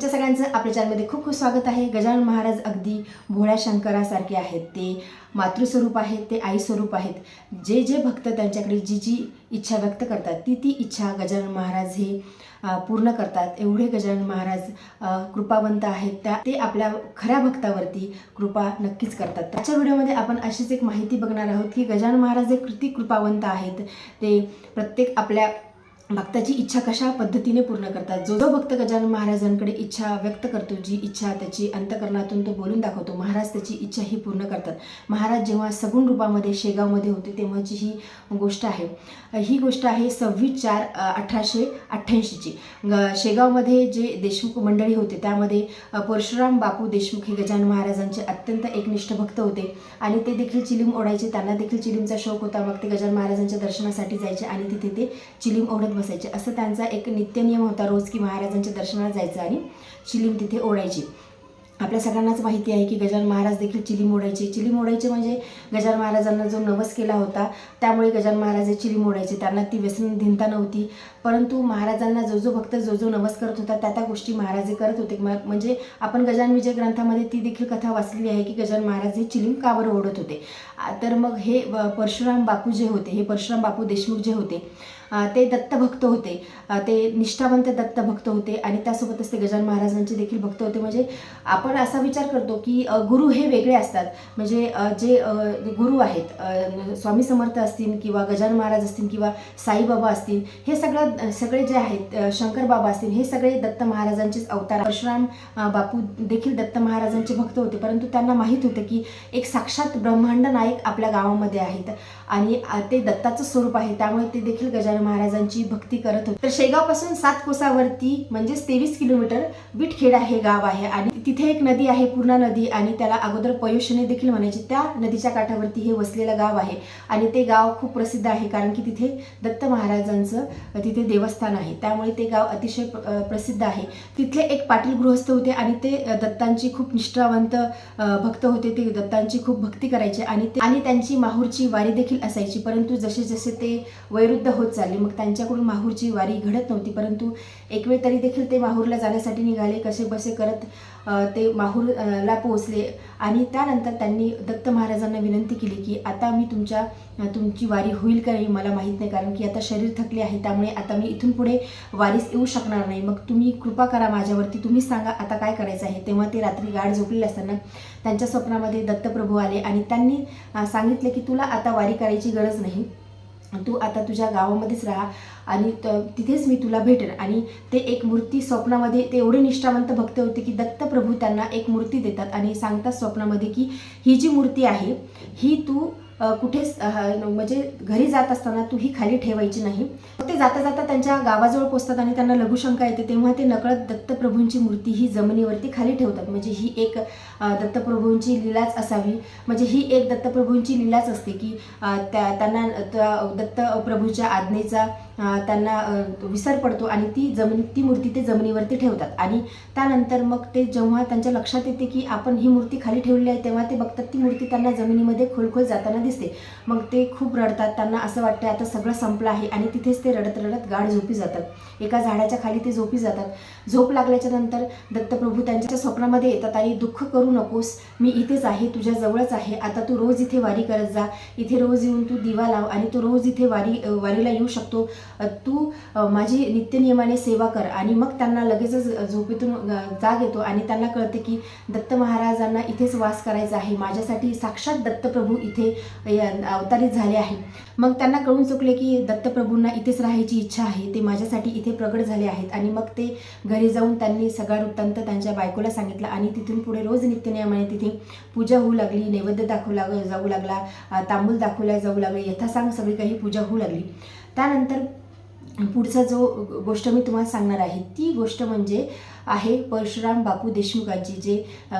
तुमच्या सगळ्यांचं आपल्या चॅनलमध्ये खूप खूप स्वागत आहे. गजानन महाराज अगदी भोळ्या शंकरासारखे आहेत. ते मातृस्वरूप आहेत ते आई स्वरूप आहेत. जे जे भक्त त्यांच्याकडे जी जी इच्छा व्यक्त करतात ती ती इच्छा गजानन महाराज हे पूर्ण करतात. एवढे गजानन महाराज कृपावंत आहेत. त्या ते आपल्या खऱ्या भक्तावरती कृपा नक्कीच करतात. त्याच्या व्हिडिओमध्ये आपण अशीच एक माहिती बघणार आहोत की गजानन महाराज हे कृती कृपावंत आहेत. ते प्रत्येक आपल्या भक्ताची इच्छा कशा पद्धतीने पूर्ण करतात? जो जो भक्त गजानन महाराजांकडे इच्छा व्यक्त करतो जी इच्छा त्याची अंतकरणातून तो बोलून दाखवतो महाराज त्याची इच्छा ही पूर्ण करतात. महाराज जेव्हा सगुण रूपामध्ये शेगावमध्ये होते तेव्हाची ही गोष्ट आहे. ही गोष्ट आहे सव्वीस चार अठराशे अठ्ठ्याऐंशीची. ग- शेगावमध्ये जे देशमुख मंडळी होते त्यामध्ये परशुराम बापू देशमुख हे गजानन महाराजांचे अत्यंत एकनिष्ठ भक्त होते. आणि ते देखील चिलीम ओढायचे त्यांना देखील चिलीमचा शौक होता मग ते गजानन महाराजांच्या दर्शनासाठी जायचे आणि तिथे ते चिलीम ओढत बसायचे. असं त्यांचा एक नित्यनियम होता रोज की महाराजांच्या दर्शनाला जायचं आणि चिलीम तिथे ओढायची. आपल्या सगळ्यांनाच माहिती आहे की गजानन महाराज देखील चिलीम ओढायचे. चिलीम ओढायचे म्हणजे गजानन महाराजांना जो नवस केला होता त्यामुळे गजानन महाराज हे चिलीम ओढायचे. त्यांना ती व्यसन धिंता नव्हती. परंतु महाराजांना जो जो भक्त जो जो नवस करत होता त्या त्या गोष्टी महाराज हे करत होते. म- म्हणजे आपण गजान विजय ग्रंथामध्ये ती देखील कथा वाचलेली आहे की गजान महाराज हे चिलीम कावर ओढत होते. तर मग हे परशुराम बापू जे होते हे परशुराम बापू देशमुख जे होते ते दत्तभक्त होते. ते निष्ठावंत दत्तभक्त होते आणि त्यासोबतच ते गजान महाराजांचे देखील भक्त होते. म्हणजे आपण असा विचार करतो की गुरु हे वेगळे असतात. म्हणजे जे गुरु आहेत स्वामी समर्थ असतील किंवा गजान महाराज असतील किंवा साईबाबा असतील हे सगळं सगळे जे आहेत शंकर बाबा असतील हे सगळे दत्त महाराजांचेच अवतार परशुराम बापू देखील दत्त महाराजांचे भक्त होते परंतु त्यांना माहीत होतं की एक साक्षात ब्रह्मांड नायक आपल्या गावामध्ये आहेत आणि ते दत्ताचं स्वरूप आहे त्यामुळे ते देखील गजानन महाराजांची भक्ती करत होते. तर शेगावपासून सात कोसावरती म्हणजेच तेवीस किलोमीटर विटखेडा हे गाव आहे आणि तिथे एक नदी आहे पूर्णा नदी आणि त्याला अगोदर पयुषणे देखील म्हणायचे त्या नदीच्या काठावरती हे वसलेलं गाव आहे आणि ते गाव खूप प्रसिद्ध आहे कारण की तिथे दत्त महाराजांचं तिथे तिथे देवस्थान आहे. त्यामुळे ते गाव अतिशय प्रसिद्ध आहे. तिथले एक पाटील गृहस्थ होते आणि ते दत्तांची खूप निष्ठावंत भक्त होते. ते दत्तांची खूप भक्ती करायचे आणि ते आणि त्यांची माहूरची वारी देखील असायची. परंतु जसे जसे ते वैरुद्ध होत चालले मग त्यांच्याकडून माहूरची वारी घडत नव्हती. परंतु एक वेळ तरी देखील ते माहूरला जाण्यासाठी निघाले. कसे बसे करत ते माहूरला पोहोचले. आणि त्यानंतर त्यांनी दत्त महाराजांना विनंती केली की आता मी तुमच्या तुमची वारी होईल का नाही मला माहीत नाही. कारण की आता शरीर थकले आहे. त्यामुळे आता मी इथून पुढे वारीस येऊ शकणार नाही. मग तुम्ही कृपा करा माझ्यावरती. तुम्ही सांगा आता काय करायचं आहे. तेव्हा ते रात्री गाड झोपलेले असताना त्यांच्या स्वप्नामध्ये दत्तप्रभू आले आणि त्यांनी सांगितले की तुला आता वारी करायची गरज नाही. तू आता तुझ्या गावामध्येच राहा आणि त- तिथेच मी तुला भेटेन. आणि ते एक मूर्ती स्वप्नामध्ये ते एवढे निष्ठावंत भक्त होते की दत्तप्रभू त्यांना एक मूर्ती देतात आणि सांगतात स्वप्नामध्ये की ही जी मूर्ती आहे ही तू कुठेच म्हणजे घरी जात असताना तू ही खाली ठेवायची नाही. ते जाता जाता त्यांच्या गावाजवळ पोचतात आणि त्यांना लघुशंका येते तेव्हा ते नकळत दत्तप्रभूंची मूर्ती ही जमिनीवरती खाली ठेवतात. म्हणजे ही एक दत्तप्रभूंची लीलाच असावी. म्हणजे ही एक दत्तप्रभूंची लीलाच असते की त्या त्यांना त्या दत्तप्रभूच्या आज्ञेचा त्यांना विसर पडतो आणि ती जमीन ती मूर्ती ते जमिनीवरती ठेवतात. आणि त्यानंतर मग ते जेव्हा त्यांच्या लक्षात येते की आपण ही मूर्ती खाली ठेवली आहे तेव्हा ते बघतात ती मूर्ती त्यांना जमिनीमध्ये खोलखोल जाताना दिसते. मग ते खूप रडतात. त्यांना असं वाटतं आता सगळं संपलं आहे आणि तिथेच ते रडत रडत गाढ झोपी जातात. एका झाडाच्या खाली ते झोपी जातात. झोप लागल्याच्या नंतर दत्तप्रभू त्यांच्या स्वप्नामध्ये येतात आणि दुःख करू नकोस मी इथेच आहे तुझ्या जवळच आहे. आता तू रोज इथे वारी करत जा. इथे रोज येऊन तू दिवा लाव आणि तू रोज इथे वारी वारीला येऊ शकतो. तू माझी नित्यनियमाने सेवा कर. आणि मग त्यांना लगेचच झोपेतून जाग येतो. आणि त्यांना कळते की दत्त महाराजांना इथेच वास करायचा आहे. माझ्यासाठी साक्षात दत्तप्रभू इथे अवतारित झाले आहे. मग त्यांना कळून चुकले की दत्तप्रभूंना इथेच राहायची इच्छा आहे. ते माझ्यासाठी इथे प्रगट झाले आहेत. आणि मग ते घरी जाऊन त्यांनी सगळा वृत्तांत त्यांच्या बायकोला सांगितला. आणि तिथून पुढे रोज नित्यनियमाने तिथे पूजा होऊ लागली. नैवेद्य दाखवला जाऊ लागला. तांबूल दाखवल्या जाऊ लागले. यथासांग सगळी काही पूजा होऊ लागली. त्यानंतर पुढचा जो गोष्ट मी तुम्हाला सांगणार आहे ती गोष्ट म्हणजे आहे परशुराम बापू देशमुखांची जे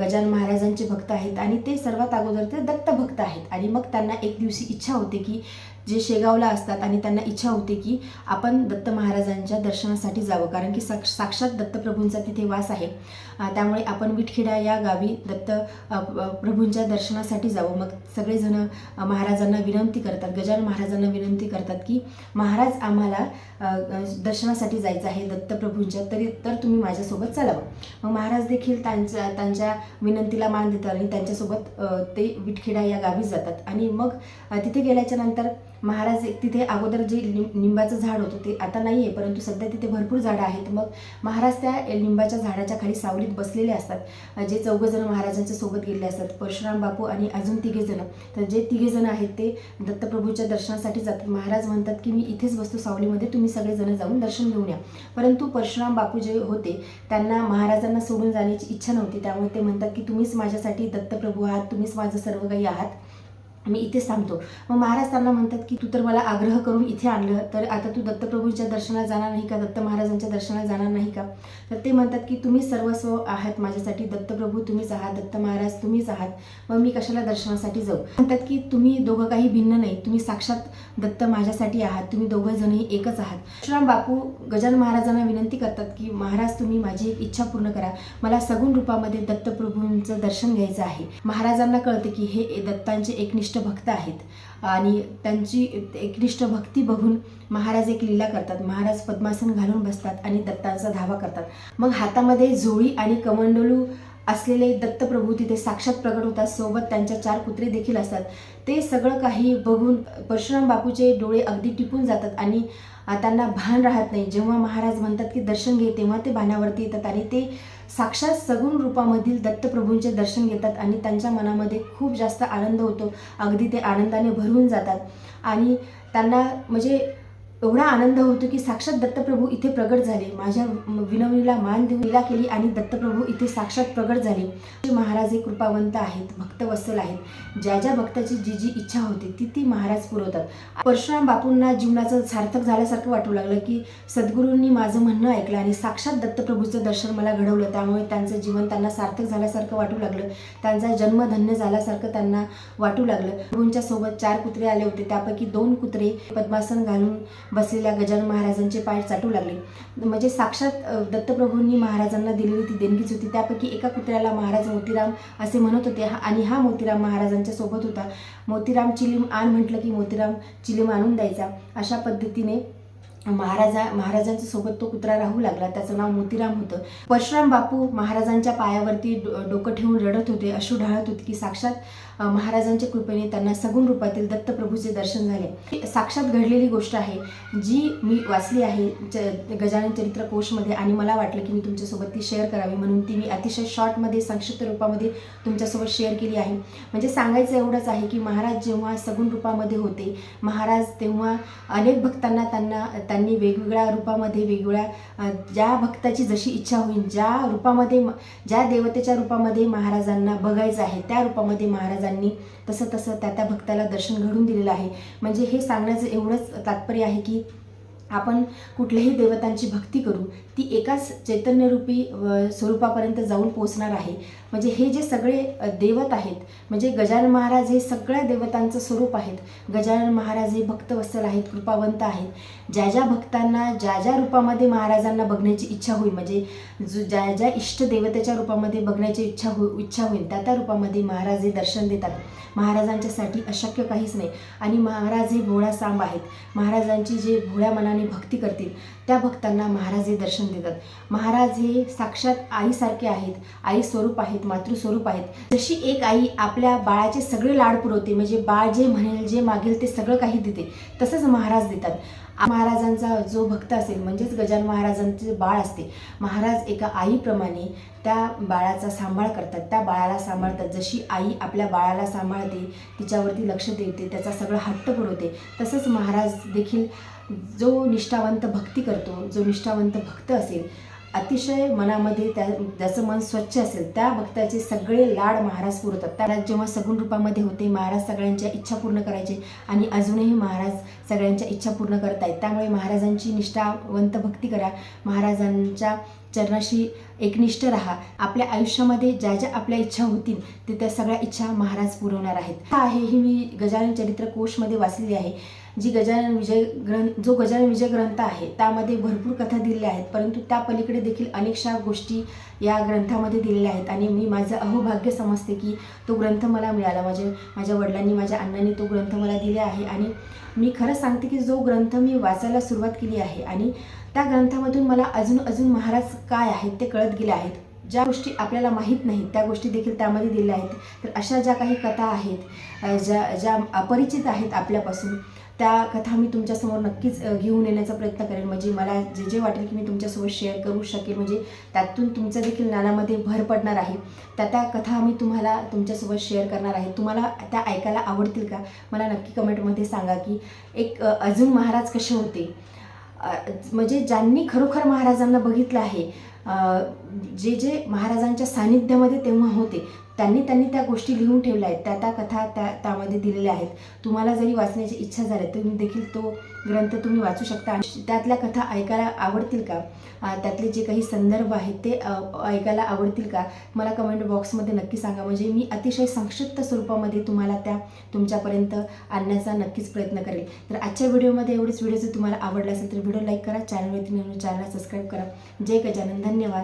गजान महाराजांचे भक्त आहेत आणि ते सर्वात अगोदर ते दत्तभक्त आहेत. आणि मग त्यांना एक दिवशी इच्छा होते की जे शेगावला असतात आणि त्यांना इच्छा होते की आपण दत्त महाराजांच्या दर्शनासाठी जावं. कारण की साक्ष साक्षात दत्तप्रभूंचा तिथे वास आहे. त्यामुळे आपण विठखेडा या गावी दत्त प्रभूंच्या दर्शनासाठी जावं. मग सगळेजण महाराजांना विनंती करतात गजानन महाराजांना विनंती करतात की महाराज आम्हाला दर्शनासाठी जायचं आहे दत्तप्रभूंच्या तरी तर तुम्ही माझ्यासोबत चालावं. मग महाराज देखील त्यांच्या त्यांच्या विनंतीला मान देतात आणि त्यांच्यासोबत ते विठखेडा या गावी जातात. आणि मग तिथे गेल्याच्यानंतर महाराज एक तिथे अगोदर जे लिं- लिंबाचं झाड होतं ते आता नाही आहे परंतु सध्या तिथे भरपूर झाडं आहेत. मग महाराज त्या लिंबाच्या झाडाच्या खाली सावलीत बसलेले असतात. जे चौघजणं महाराजांच्या सोबत गेलेले असतात. परशुराम बापू आणि अजून तिघेजणं. तर जे तिघेजणं आहेत ते दत्तप्रभूच्या दर्शनासाठी जातात. महाराज म्हणतात की मी इथेच बसतो सावलीमध्ये. तुम्ही सगळेजण जाऊन दर्शन घेऊन या. परंतु परशुराम बापू जे होते त्यांना महाराजांना सोडून जाण्याची इच्छा नव्हती. त्यामुळे ते म्हणतात की तुम्हीच माझ्यासाठी दत्तप्रभू आहात. तुम्हीच माझं सर्व काही आहात. मी इथेच थांबतो. मग महाराज त्यांना म्हणतात की तू तर मला आग्रह करून इथे आणलं तर आता तू दत्तप्रभूंच्या दर्शनात जाणार नाही का? दत्त महाराजांच्या दर्शनात जाणार नाही का? तर ते म्हणतात की तुम्ही सर्वस्व आहात माझ्यासाठी. दत्तप्रभू तुम्हीच आहात. दत्त महाराज तुम्हीच आहात. मग मी कशाला दर्शनासाठी जाऊ? म्हणतात की तुम्ही दोघं काही भिन्न नाही. तुम्ही साक्षात दत्त माझ्यासाठी आहात. तुम्ही दोघं जणही एकच आहात. श्रीराम बापू गजान महाराजांना विनंती करतात की महाराज तुम्ही माझी एक इच्छा पूर्ण करा. मला सगुण रूपामध्ये दत्तप्रभूंचं दर्शन घ्यायचं आहे. महाराजांना कळतं की हे दत्तांचे एकनिष्ठ भक्त आहेत. आणि त्यांची एकनिष्ठ भक्ती बघून महाराज एक लीला करतात. महाराज पद्मासन घालून बसतात आणि दत्तांचा धावा करतात. मग हातामध्ये झोळी आणि कमंडलू असलेले दत्तप्रभू तिथे साक्षात प्रगट होतात. सोबत त्यांच्या चार कुत्रे देखील असतात. ते सगळं काही बघून परशुराम बापूचे डोळे अगदी टिपून जातात आणि त्यांना भान राहत नाही. जेव्हा महाराज म्हणतात की दर्शन घे तेव्हा ते भानावरती येतात आणि ते साक्षात सगुण रूपामधील दत्तप्रभूंचे दर्शन घेतात आणि त्यांच्या मनामध्ये खूप जास्त आनंद होतो. अगदी ते आनंदाने भरून जातात. आणि त्यांना म्हणजे एवढा आनंद होतो की साक्षात दत्तप्रभू इथे प्रगट झाले. माझ्या विनवणीला मान देऊन लीला केली आणि दत्तप्रभू इथे साक्षात प्रगट झाले. महाराज हे कृपावंत आहेत भक्तवत्सल आहेत. ज्या ज्या भक्ताची जी जी इच्छा होती ती ती महाराज पुरवतात. परशुराम बापूंना जीवनाचं सार्थक झाल्यासारखं वाटू लागलं की सद्गुरूंनी माझं म्हणणं ऐकलं आणि साक्षात दत्तप्रभूचं दर्शन मला घडवलं. त्यामुळे त्यांचं जीवन त्यांना सार्थक झाल्यासारखं वाटू लागलं. त्यांचा जन्म धन्य झाल्यासारखं त्यांना वाटू लागलं. प्रभूंच्या सोबत चार कुत्रे आले होते. त्यापैकी दोन कुत्रे पद्मासन घालून बसलेल्या गजानन महाराजांचे पाय चाटू लागले. म्हणजे साक्षात दत्तप्रभूंनी महाराजांना दिलेली ती देणगीच होती. त्यापैकी एका कुत्र्याला महाराज मोतीराम असे म्हणत होते. हा- आणि हा मोतीराम महाराजांच्या सोबत होता. मोतीराम चिलीम आण म्हटलं की मोतीराम चिलीम आणून द्यायचा. अशा पद्धतीने महाराजा महाराजांच्या सोबत तो कुत्रा राहू लागला. त्याचं नाव मोतीराम होतं. परशुराम बापू महाराजांच्या पायावरती डो- डोकं ठेवून रडत होते. अश्रू ढाळत होते की साक्षात महाराजांच्या कृपेने त्यांना सगुण रूपातील दत्तप्रभूचे दर्शन झाले. साक्षात घडलेली गोष्ट आहे जी मी वाचली आहे गजानन चरित्र कोशमध्ये आणि मला वाटलं की मी तुमच्यासोबत ती शेअर करावी म्हणून ती मी अतिशय शॉर्टमध्ये संक्षिप्त रूपामध्ये तुमच्यासोबत शेअर केली आहे. म्हणजे सांगायचं एवढंच आहे की महाराज जेव्हा सगुण रूपामध्ये होते महाराज तेव्हा अनेक भक्तांना त्यांना त्यांनी वेगवेगळ्या रूपामध्ये वेगवेगळ्या ज्या भक्ताची जशी इच्छा होईल ज्या रूपामध्ये म- ज्या देवतेच्या रूपामध्ये महाराजांना बघायचं आहे त्या रूपामध्ये महाराजांनी तसं तसं त्या त्या भक्ताला दर्शन घडून दिलेलं आहे. म्हणजे हे सांगण्याचं एवढंच तात्पर्य आहे की आपण कुठल्याही देवतांची भक्ती करू ती एकाच चैतन्यरूपी स्वरूपापर्यंत जाऊन पोचणार आहे. म्हणजे हे जे सगळे देवत आहेत म्हणजे गजानन महाराज हे सगळ्या देवतांचं स्वरूप आहेत. गजानन महाराज हे भक्तवत्सल आहेत कृपावंत आहेत. ज्या ज्या भक्तांना ज्या ज्या रूपामध्ये महाराजांना बघण्याची इच्छा होईल म्हणजे जो ज्या ज्या इष्ट देवतेच्या रूपामध्ये बघण्याची इच्छा हो इच्छा होईल त्या त्या रूपामध्ये महाराज हे दर्शन देतात. महाराजांच्यासाठी अशक्य काहीच नाही. आणि महाराज हे भोळा सांब आहेत. महाराजांची जे भोळ्या मनाने भक्ती करतील. त्या भक्तांना महाराज हे दर्शन देतात. महाराज हे साक्षात आईसारखे आहेत. आई स्वरूप आहेत मातृस्वरूप आहेत. जशी एक आई आपल्या बाळाचे सगळे लाड पुरवते म्हणजे बाळ जे म्हणेल जे मागेल ते सगळं काही देते तसंच महाराज देतात. महाराजांचा जो भक्त असेल म्हणजेच गजान महाराजांचे बाळ असते महाराज एका आईप्रमाणे त्या बाळाचा सांभाळ करतात. त्या बाळाला सांभाळतात. जशी आई आपल्या बाळाला सांभाळते तिच्यावरती लक्ष देते त्याचा सगळं हट्ट पुरवते तसंच महाराज देखील जो निष्ठावंत भक्ती करतो जो निष्ठावंत भक्त असेल अतिशय मनामध्ये त्या ज्याचं मन स्वच्छ असेल त्या भक्ताचे सगळे लाड महाराज पुरवतात. त्याला जेव्हा सगुण रूपामध्ये होते महाराज सगळ्यांच्या इच्छा पूर्ण करायचे आणि अजूनही महाराज सगळ्यांच्या इच्छा पूर्ण करतायत त्यामुळे महाराजांची निष्ठावंत भक्ती करा. महाराजांच्या चरणाशी एकनिष्ठ राहा. आपल्या आयुष्यामध्ये ज्या ज्या आपल्या इच्छा होतील ते त्या सगळ्या इच्छा महाराज पुरवणार आहेत. हा आहे ही मी गजानन चरित्र कोशमध्ये वाचलेली आहे जी गजानन विजय ग्रंथ जो गजानन विजय ग्रंथ आहे त्यामध्ये भरपूर कथा दिलेल्या आहेत परंतु त्या पलीकडे देखील अनेकशा गोष्टी या ग्रंथामध्ये दिलेल्या आहेत. आणि मी माझं अहोभाग्य समजते की तो ग्रंथ मला मिळाला. माझे माझ्या वडिलांनी माझ्या अण्णांनी तो ग्रंथ मला दिला आहे. आणि मी खरं सांगते की जो ग्रंथ मी वाचायला सुरुवात केली आहे आणि त्या ग्रंथामधून मला अजून अजून महाराज काय आहेत ते कळत गेले आहेत. ज्या गोष्टी आपल्याला माहीत नाहीत त्या गोष्टी देखील त्यामध्ये दिल्या आहेत. तर अशा ज्या काही कथा आहेत ज्या ज्या अपरिचित आहेत आपल्यापासून त्या कथा मी तुमच्यासमोर नक्कीच घेऊन येण्याचा प्रयत्न करेन. म्हणजे मला जे जे वाटेल की मी तुमच्यासोबत शेअर करू शकेल म्हणजे त्यातून तुमचं देखील ज्ञानामध्ये भर पडणार आहे. त्या त्या कथा मी तुम्हाला तुमच्यासोबत शेअर करणार आहे. तुम्हाला त्या ऐकायला आवडतील का? मला नक्की कमेंटमध्ये सांगा की एक अजून महाराज कसे होते? म्हणजे ज्यांनी खरोखर महाराजांना बघितलं आहे जे जे महाराजांच्या सानिध्यामध्ये तेव्हा होते त्यांनी त्यांनी त्या गोष्टी लिहून ठेवल्या आहेत. त्या त्या कथा त्या त्यामध्ये दिलेल्या आहेत. तुम्हाला जरी वाचण्याची इच्छा झाली तुम्ही देखील तो ग्रंथ तुम्ही वाचू शकता. आणि त्यातल्या कथा ऐकायला आवडतील का? त्यातले जे काही संदर्भ आहेत ते ऐकायला आवडतील का? मला कमेंट बॉक्समध्ये नक्की सांगा. म्हणजे मी अतिशय संक्षिप्त स्वरूपामध्ये तुम्हाला त्या तुमच्यापर्यंत आणण्याचा नक्कीच प्रयत्न करेल. तर आजच्या व्हिडिओमध्ये एवढीच. व्हिडिओ जर तुम्हाला आवडला असेल तर व्हिडिओ लाईक करा. चॅनलवरती नवीन चॅनल सबस्क्राईब करा. जय गजानन. धन्यवाद.